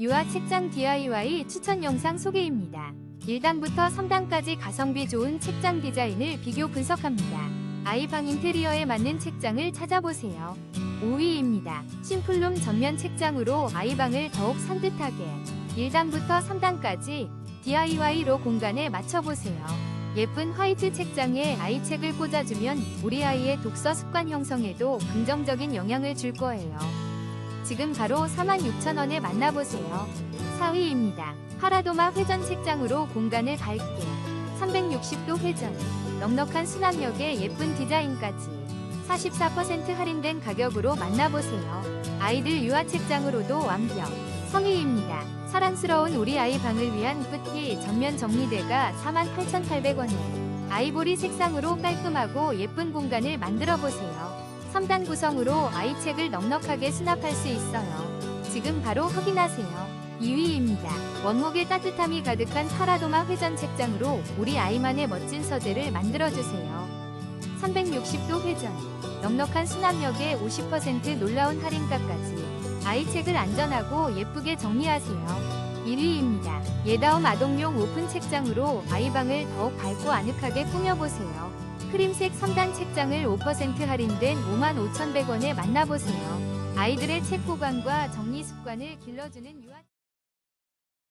유아 책장 DIY 추천 영상 소개입니다. 1단부터 3단까지 가성비 좋은 책장 디자인을 비교 분석합니다. 아이방 인테리어에 맞는 책장을 찾아보세요. 5위입니다. 심플룸 전면 책장으로 아이방을 더욱 산뜻하게 1단부터 3단까지 DIY로 공간에 맞춰보세요. 예쁜 화이트 책장에 아이책을 꽂아주면 우리 아이의 독서 습관 형성에도 긍정적인 영향을 줄 거예요. 지금 바로 46,000원에 만나보세요. 4위입니다. 파라도마 회전 책장으로 공간을 밝게 360도 회전 넉넉한 수납력에 예쁜 디자인까지 44% 할인된 가격으로 만나보세요. 아이들 유아 책장으로도 완벽. 성의입니다. 사랑스러운 우리 아이 방을 위한 뿌띠 전면 정리대가 48,800원에 아이보리 색상으로 깔끔하고 예쁜 공간을 만들어 보세요. 3단 구성으로 아이책을 넉넉하게 수납할 수 있어요. 지금 바로 확인하세요. 2위입니다. 원목의 따뜻함이 가득한 파라도마 회전 책장으로 우리 아이만의 멋진 서재를 만들어주세요. 360도 회전, 넉넉한 수납력에 50% 놀라운 할인가까지 아이책을 안전하고 예쁘게 정리하세요. 1위입니다. 예다움 아동용 오픈 책장으로 아이방을 더욱 밝고 아늑하게 꾸며보세요. 크림색 3단 책장을 5% 할인된 55,100원에 만나보세요. 아이들의 책 보관과 정리 습관을 길러주는 유아